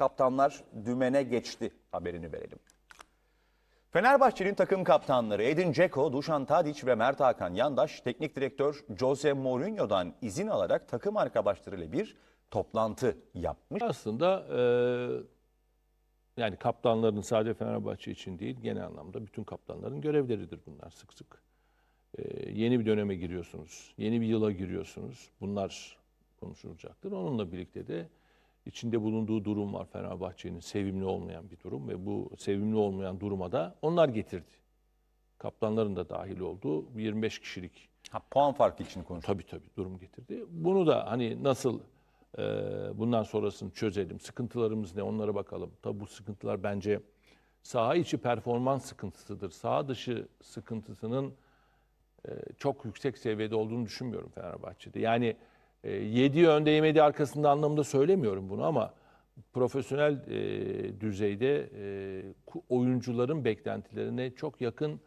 kaptanlar dümene geçti haberini verelim. Fenerbahçe'nin takım kaptanları Edin Dzeko, Dušan Tadić ve Mert Hakan Yandaş, teknik direktör Jose Mourinho'dan izin alarak takım arkadaşlarıyla bir toplantı yapmış. Aslında e, yani kaptanların sadece Fenerbahçe için değil genel anlamda bütün kaptanların görevleridir bunlar sık sık. E, yeni bir döneme giriyorsunuz, yeni bir yıla giriyorsunuz. Bunlar konuşulacaktır. Onunla birlikte de içinde bulunduğu durum var Fenerbahçe'nin sevimli olmayan bir durum ve bu sevimli olmayan duruma da onlar getirdi. Kaptanların da dahil olduğu bir 25 kişilik Ha, puan farkı için konuşuyor. Tabii tabii durum getirdi. Bunu da hani nasıl e, bundan sonrasını çözelim, sıkıntılarımız ne onlara bakalım. Tabii bu sıkıntılar bence saha içi performans sıkıntısıdır. Saha dışı sıkıntısının e, çok yüksek seviyede olduğunu düşünmüyorum Fenerbahçe'de. Yani e, yediği önde yemediği arkasında anlamında söylemiyorum bunu ama profesyonel e, düzeyde e, oyuncuların beklentilerine çok yakın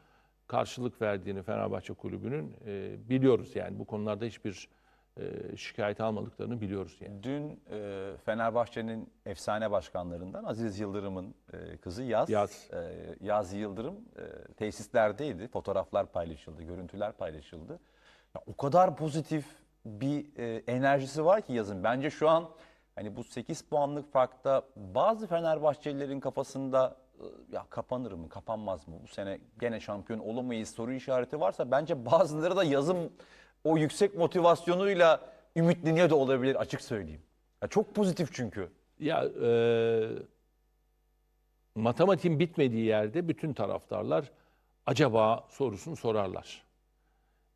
karşılık verdiğini Fenerbahçe Kulübü'nün e, biliyoruz yani bu konularda hiçbir e, şikayet almadıklarını biliyoruz yani. Dün e, Fenerbahçe'nin efsane başkanlarından Aziz Yıldırım'ın e, kızı Yaz, Yaz. e, Yaz Yıldırım e, tesislerdeydi. Fotoğraflar paylaşıldı, görüntüler paylaşıldı. Ya, o kadar pozitif bir e, enerjisi var ki Yaz'ın. Bence şu an hani bu 8 puanlık farkta bazı Fenerbahçelilerin kafasında e, ya kapanır mı, kapanmaz mı? Bu sene gene şampiyon olamayız soru işareti varsa bence bazıları da Yaz'ın o yüksek motivasyonuyla ümitleniyor da olabilir açık söyleyeyim. Ya çok pozitif çünkü. Ya e, matematiğin bitmediği yerde bütün taraftarlar acaba sorusunu sorarlar.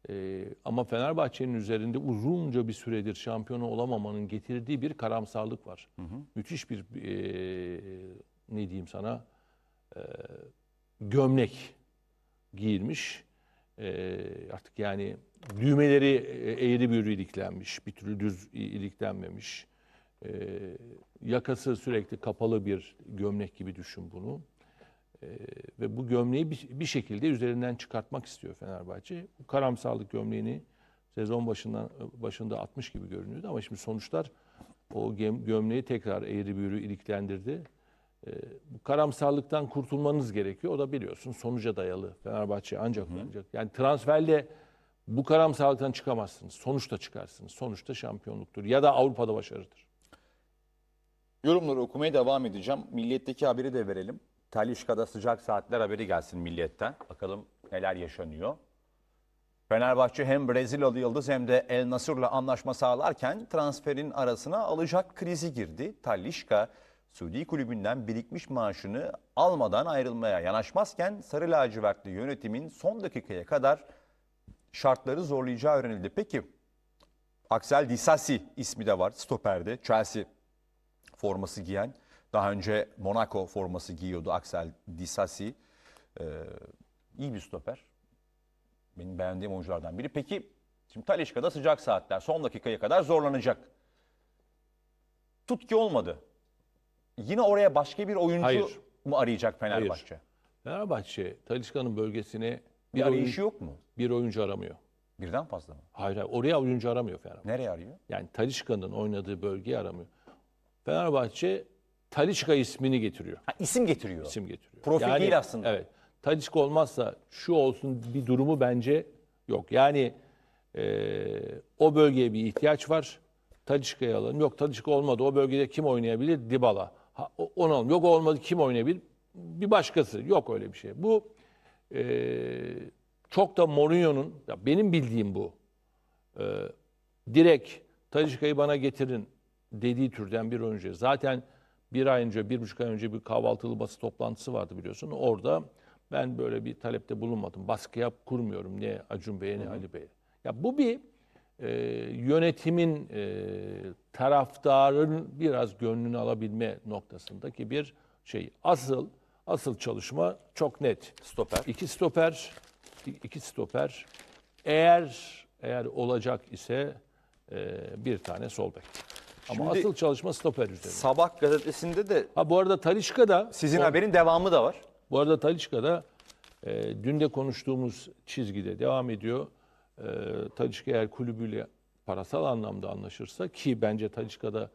E, ama Fenerbahçe'nin üzerinde uzunca bir süredir şampiyonu olamamanın getirdiği bir karamsarlık var. Müthiş bir e, ne diyeyim sana e, gömlek giyilmiş. E, artık yani düğmeleri e, eğri büğrü iliklenmiş, bir türlü düz iliklenmemiş. E, yakası sürekli kapalı bir gömlek gibi düşün bunu. E, ve bu gömleği bir, bir şekilde üzerinden çıkartmak istiyor Fenerbahçe. Bu karamsarlık gömleğini sezon başından başında atmış gibi görünüyordu ama şimdi sonuçlar o gömleği tekrar eğri büğrü iliklendirdi. E, bu karamsarlıktan kurtulmanız gerekiyor. O da biliyorsun sonuca dayalı. Fenerbahçe ancak ancak yani transferle bu karamsarlıktan çıkamazsınız. Sonuçta çıkarsınız. Sonuçta şampiyonluktur ya da Avrupa'da başarıdır. Yorumları okumaya devam edeceğim. Milliyetteki haberi de verelim. Talişka'da sıcak saatler haberi gelsin Milliyet'ten. Bakalım neler yaşanıyor. Fenerbahçe hem Brezilyalı yıldız hem de El Nasır'la anlaşma sağlarken transferin arasına alacak krizi girdi. Talişka Suudi kulübünden birikmiş maaşını almadan ayrılmaya yanaşmazken Sarı lacivertli yönetimin son dakikaya kadar şartları zorlayacağı öğrenildi. Peki Axel Disasi ismi de var stoperde. Chelsea forması giyen. Daha önce Monaco forması giyiyordu Axel Disasi. Ee, iyi bir stoper. Benim beğendiğim oyunculardan biri. Peki şimdi Talişka'da sıcak saatler son dakikaya kadar zorlanacak. Tut ki olmadı. Yine oraya başka bir oyuncu Hayır. mu arayacak Fenerbahçe? Fenerbahçe Talisca'nın bölgesine Bir bir, oyun- arayışı yok mu? bir oyuncu aramıyor. Birden fazla mı? Hayır, hayır oraya oyuncu aramıyor Fenerbahçe. Nereye arıyor? Yani Talisca'nın oynadığı bölgeyi aramıyor. Fenerbahçe Talisca ismini getiriyor. Ha, isim getiriyor. İsim getiriyor. Profil değil aslında. Evet. Talisca olmazsa şu olsun bir durumu bence yok. Yani eee, o bölgeye bir ihtiyaç var. Talisca'yı alalım. Yok Talisca olmadı. O bölgede kim oynayabilir? Dybala. Ha, o- onu alalım. Yok o olmadı. Kim oynayabilir? Bir başkası. Yok öyle bir şey. Bu eee, çok da Mourinho'nun, ya benim bildiğim bu. Eee, direkt Talisca'yı bana getirin dediği türden bir oyuncu. Zaten bir ay önce, bir buçuk ay önce bir kahvaltılı basın toplantısı vardı biliyorsun. Orada ben böyle bir talepte bulunmadım. Baskı yap kurmuyorum ne Acun Bey'e ne Ali Bey'e. Ya bu bir e, yönetimin e, taraftarın biraz gönlünü alabilme noktasındaki bir şey. Asıl asıl çalışma çok net. Stoper. İki stoper, iki stoper. Eğer eğer olacak ise e, bir tane sol bek. Ama Şimdi- asıl çalışma stoper üzerine. Sabah gazetesinde de Ha bu arada Talişka da sizin haberin devamı da var. bu arada Talişka da e, dün de konuştuğumuz çizgide devam ediyor. E, Talişka eğer kulübüyle parasal anlamda anlaşırsa ki bence Talişka'da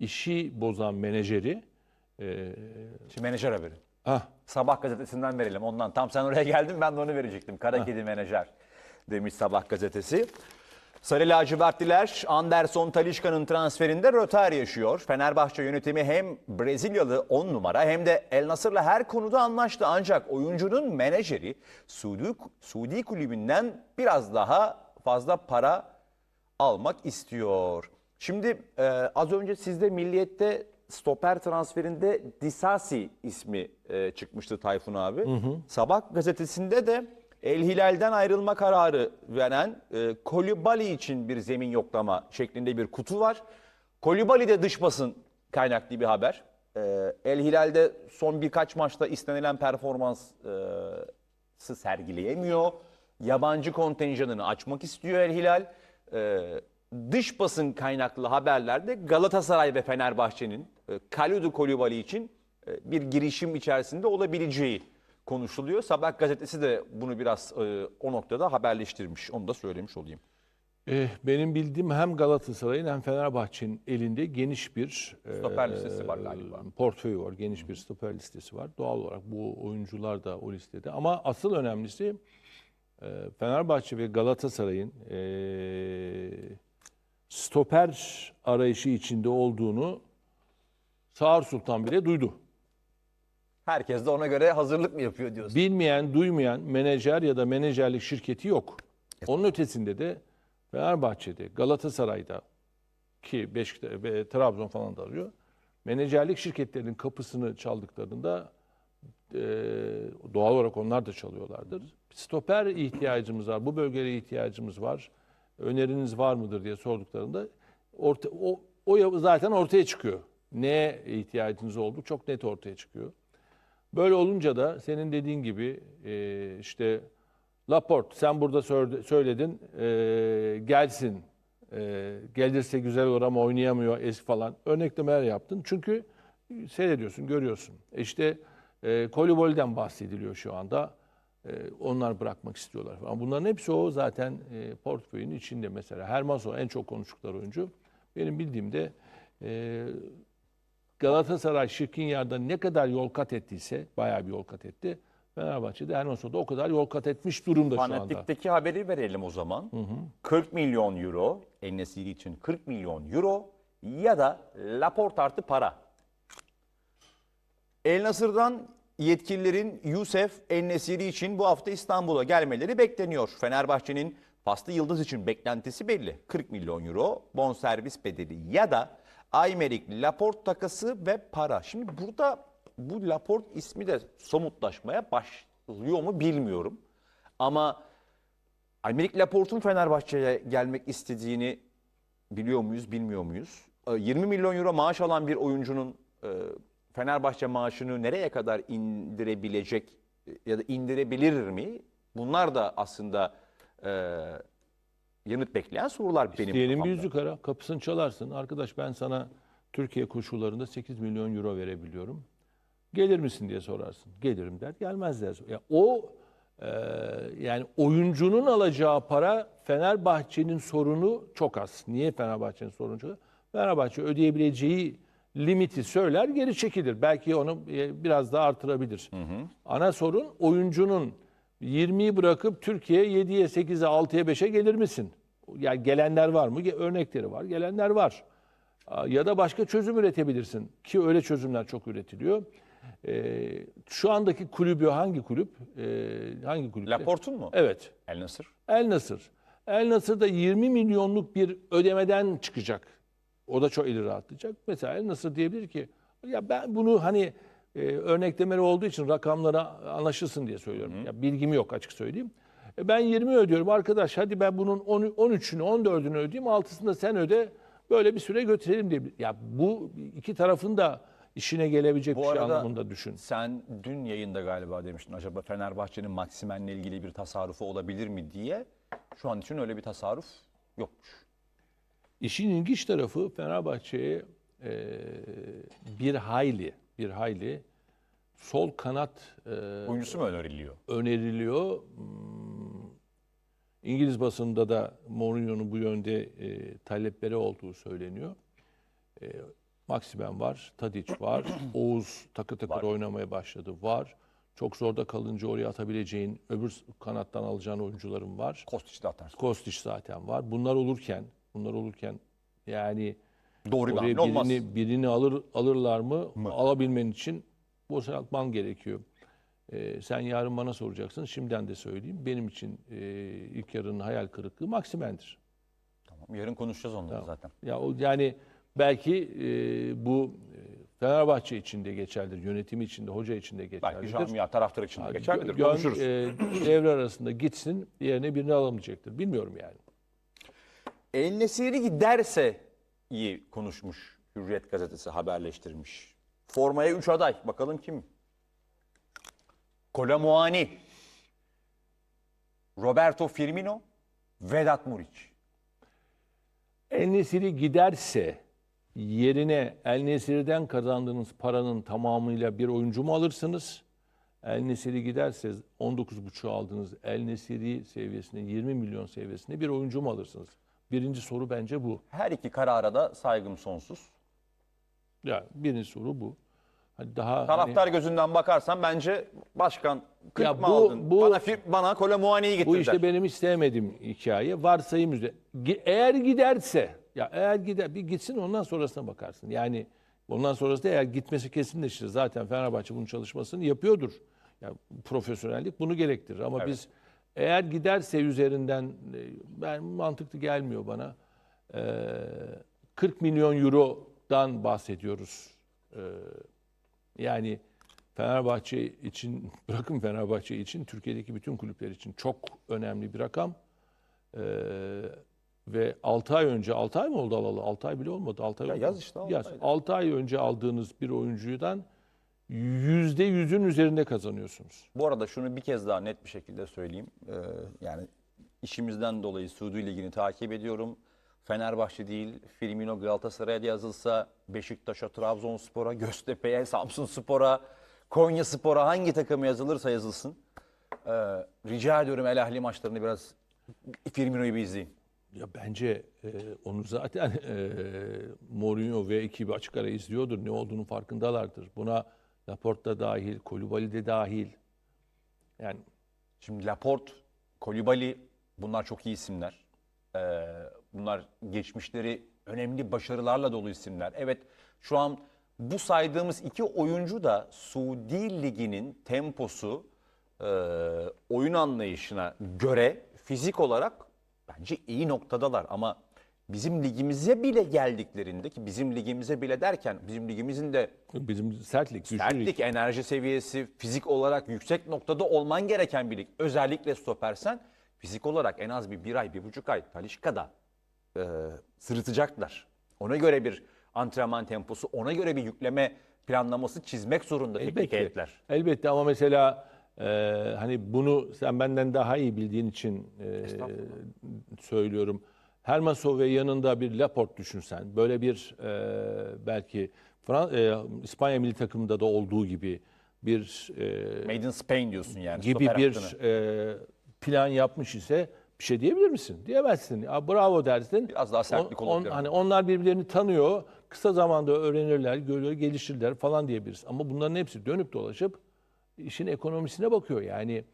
işi bozan menajeri Ee, Şimdi menajer haberi. ah, Sabah gazetesinden verelim ondan. Tam sen oraya geldin ben de onu verecektim. Kara kedi menajer demiş Sabah gazetesi. Sarı lacivertliler Anderson Talişka'nın transferinde rötar yaşıyor. Fenerbahçe yönetimi hem Brezilyalı 10 numara hem de El Nasır'la her konuda anlaştı. Ancak oyuncunun menajeri Suudi, Suudi kulübünden biraz daha fazla para almak istiyor. Şimdi e, az önce sizde Milliyet'te stoper transferinde Disasi ismi e, çıkmıştı Tayfun abi. Sabah gazetesinde de El Hilal'den ayrılma kararı veren e, Kolibali için bir zemin yoklama şeklinde bir kutu var. Kolibali de dış basın kaynaklı bir haber. E, El Hilal'de son birkaç maçta istenilen performans e, sergileyemiyor. Yabancı kontenjanını açmak istiyor El Hilal. Ee, dış basın kaynaklı haberlerde Galatasaray ve Fenerbahçe'nin e, Kalidou Koulibaly için e, bir girişim içerisinde olabileceği konuşuluyor. Sabah gazetesi de bunu biraz e, o noktada haberleştirmiş. Onu da söylemiş olayım. eh, benim bildiğim hem Galatasaray'ın hem Fenerbahçe'nin elinde geniş bir Stoper eh, listesi var galiba. portföyü var. Geniş bir stoper listesi var. Doğal olarak bu oyuncular da o listede. Ama asıl önemlisi eh, Fenerbahçe ve Galatasaray'ın eh, stoper arayışı içinde olduğunu Sağır Sultan bile duydu. Herkes de ona göre hazırlık mı yapıyor diyorsun? Bilmeyen, duymayan menajer ya da menajerlik şirketi yok. Onun ötesinde de Fenerbahçe'de, Galatasaray'da ki Beşiktaş ve Trabzon falan da arıyor. Menajerlik şirketlerinin kapısını çaldıklarında e, doğal olarak onlar da çalıyorlardır. Stoper ihtiyacımız var, bu bölgeye ihtiyacımız var. Öneriniz var mıdır diye sorduklarında orta, o, o zaten ortaya çıkıyor. Neye ihtiyacınız oldu çok net ortaya çıkıyor. Böyle olunca da senin dediğin gibi e, işte Laporte sen burada söyle- söyledin e, gelsin e, gelirse güzel olur ama oynayamıyor eski falan örneklemeler yaptın. Çünkü seyrediyorsun görüyorsun. E İşte e, Koliboli'den bahsediliyor şu anda. E, onlar bırakmak istiyorlar falan. Bunların hepsi o zaten e, portföyün içinde mesela. Hermaso en çok konuştukları oyuncu. Benim bildiğimde e, Galatasaray Şirkinyar'da ne kadar yol kat ettiyse, bayağı bir yol kat etti. Fenerbahçe'de Hermoso'da o kadar yol kat etmiş durumda şu anda. Fanatik'teki haberi verelim o zaman. 40 milyon euro, Enesiri için 40 milyon euro ya da Laporte artı para. El Nasır'dan yetkililerin Yusuf Enesiri için bu hafta İstanbul'a gelmeleri bekleniyor. Fenerbahçe'nin Paslı Yıldız için beklentisi belli. 40 milyon euro bonservis bedeli ya da Aymerik Laporte takası ve para. Şimdi burada bu Laporte ismi de somutlaşmaya başlıyor mu bilmiyorum. Ama Aymeric Laporte'un Fenerbahçe'ye gelmek istediğini biliyor muyuz, bilmiyor muyuz? Ee, 20 milyon euro maaş alan bir oyuncunun e, Fenerbahçe maaşını nereye kadar indirebilecek e, ya da indirebilir mi? Bunlar da aslında e, yanıt bekleyen sorular benim Diyelim bir kafamda. yüzük ara, kapısını çalarsın. Arkadaş ben sana Türkiye koşullarında 8 milyon euro verebiliyorum. Gelir misin diye sorarsın. Gelirim der. Gelmez der. Ya o e, yani oyuncunun alacağı para Fenerbahçe'nin sorunu çok az. Niye Fenerbahçe'nin sorunu çok az? Fenerbahçe ödeyebileceği limiti söyler geri çekilir. Belki onu e, biraz daha artırabilir. Ana sorun oyuncunun 20'yi bırakıp Türkiye 7'ye 8'e 6'ya 5'e gelir misin? Yani gelenler var mı? Örnekleri var. Gelenler var. Ya da başka çözüm üretebilirsin. Ki öyle çözümler çok üretiliyor. Ee, şu andaki kulübü hangi kulüp? Ee, hangi kulüp? Laporte'un mu? Evet. El Nasır. El Nasır. El Nasır da 20 milyonluk bir ödemeden çıkacak. O da çok eli rahatlayacak. Mesela El Nasır diyebilir ki ya ben bunu hani e, örneklemeli olduğu için rakamlara anlaşılsın diye söylüyorum. Ya bilgim yok açık söyleyeyim. E, ben 20 ödüyorum arkadaş hadi ben bunun 10 13'ünü 14'ünü ödeyeyim altısını da sen öde böyle bir süre götürelim diye. Ya bu iki tarafın da işine gelebilecek Bu bir şey anlamında düşün. Sen dün yayında galiba demiştin acaba Fenerbahçe'nin Maksimen'le ilgili bir tasarrufu olabilir mi diye. Şu an için öyle bir tasarruf yokmuş. İşin ilginç tarafı Fenerbahçe'ye e, bir hayli bir hayli sol kanat e, Oyuncusu mu öneriliyor? öneriliyor. Hmm, İngiliz basında da Mourinho'nun bu yönde e, talepleri olduğu söyleniyor. E, Maksimen var, Tadic var, Oğuz takır takır Var. oynamaya başladı var. Çok zorda kalınca oraya atabileceğin, öbür kanattan alacağın oyuncuların var. Kostiç de atarsın. Kostić zaten var. Bunlar olurken, bunlar olurken yani Doğru oraya hamle olmaz. birini, birini alır alırlar mı? Alabilmen için boşaltman gerekiyor. Ee, sen yarın bana soracaksın. Şimdiden de söyleyeyim. Benim için e, ilk yarının hayal kırıklığı Maksimen'dir. Tamam, yarın konuşacağız onları zaten. Ya o yani belki e, bu e, Fenerbahçe için de geçerlidir, yönetimi için de, hoca için de Belki geçerlidir. camia taraftar için de geçerlidir. Gön- Konuşuruz. e, devre arasında gitsin, yerine birini alamayacaktır. Bilmiyorum yani. El Nesiri giderse iyi konuşmuş. Hürriyet gazetesi haberleştirmiş. Formaya 3 aday. Bakalım kim? Kolamuani, Roberto Firmino, Vedat Muriç. El Nesiri giderse yerine El Nesiri'den kazandığınız paranın tamamıyla bir oyuncu mu alırsınız? El Nesiri giderse 19.5 aldığınız El Nesiri seviyesinde 20 milyon seviyesinde bir oyuncu mu alırsınız? Birinci soru bence bu. Her iki karara da saygım sonsuz. Ya birinci soru bu. Hadi daha hani- Taraftar gözünden bakarsan bence başkan 40 Ya mı bu- aldın? bu- bana, bana Kolamuani'yi getir Bu işte benim istemediğim hikaye. Varsayım üzere. Eğer giderse, ya eğer gider, bir gitsin ondan sonrasına bakarsın. Yani ondan sonrası da eğer gitmesi kesinleşir. Zaten Fenerbahçe bunun çalışmasını yapıyordur. Ya profesyonellik bunu gerektirir. Ama biz eğer giderse üzerinden e, ben mantıklı gelmiyor bana. Ee, 40 milyon eurodan bahsediyoruz. Ee, yani Fenerbahçe için, bırakın Fenerbahçe için, Türkiye'deki bütün kulüpler için çok önemli bir rakam. Ee, ve 6 ay önce, 6 ay mı oldu alalı? 6 ay bile olmadı. 6 ay Ya oldu yaz işte, altı Yaz. ayda. 6 ay önce aldığınız bir oyuncudan %100'ün üzerinde kazanıyorsunuz. Bu arada şunu bir kez daha net bir şekilde söyleyeyim. Ee, yani işimizden dolayı Suudi Ligi'ni takip ediyorum. Fenerbahçe değil, Firmino Galatasaray'a da yazılsa, Beşiktaş'a, Trabzonspor'a, Göztepe'ye, Samsunspor'a, Konyaspor'a hangi takıma yazılırsa yazılsın. Ee, rica ediyorum El Ahli maçlarını biraz Firmino'yu bir izleyin. Ya bence e, onu zaten e, Mourinho ve ekibi açık ara izliyordur. Ne olduğunu farkındalardır. Buna Laporte dahil, Kolibali de dahil. Yani Şimdi Laporte, Kolibali bunlar çok iyi isimler. Ee, bunlar geçmişleri önemli başarılarla dolu isimler. Evet şu an bu saydığımız iki oyuncu da Suudi Ligi'nin temposu, e, oyun anlayışına göre fizik olarak bence iyi noktadalar. Ama bizim ligimize bile geldiklerinde ki bizim ligimize bile derken bizim ligimizin de bizim sertlik. Sertlik, enerji seviyesi, fizik olarak yüksek noktada olman gereken bir lig. Özellikle stopersen fizik olarak en az bir, bir ay, bir buçuk ay Talişka'da e, sırıtacaklar. Ona göre bir antrenman temposu, ona göre bir yükleme planlaması çizmek zorunda teknik Elbette. heyetler. Elbette ama mesela e, hani bunu sen benden daha iyi bildiğin için e, söylüyorum. Hermasov ve yanında bir Laporte düşünsen, böyle bir e, belki Fran e, İspanya milli takımında da olduğu gibi bir e, Made in Spain diyorsun yani. gibi bir e, plan yapmış ise bir şey diyebilir misin? Diyemezsin. Ya bravo dersin. Biraz daha sertlik On- olabilir. on- Hani onlar birbirlerini tanıyor. Kısa zamanda öğrenirler, görür, gelişirler falan diyebiliriz. Ama bunların hepsi dönüp dolaşıp işin ekonomisine bakıyor. Yani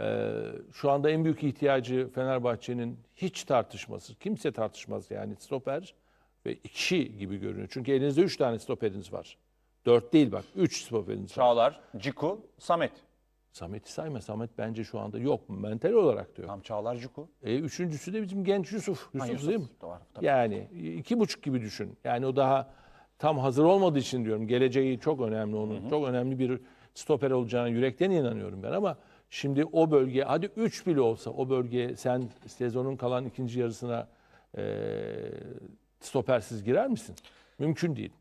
e, şu anda en büyük ihtiyacı Fenerbahçe'nin hiç tartışması, kimse tartışmaz yani stoper ve iki gibi görünüyor. Çünkü elinizde üç tane stoperiniz var. Dört değil bak, üç stoperiniz var. Çağlar, Ciku, Samet. Samet'i sayma. Samet bence şu anda yok. Mental olarak diyor. Tam Çağlar. E, üçüncüsü de bizim genç Yusuf. Yusuf, Yusuf değil mi? var, tabii. Yani iki buçuk gibi düşün. Yani o daha tam hazır olmadığı için diyorum. Geleceği çok önemli onun. Çok önemli bir stoper olacağına yürekten inanıyorum ben ama şimdi o bölge hadi üç bile olsa o bölgeye sen sezonun kalan ikinci yarısına e, stopersiz girer misin? Mümkün değil.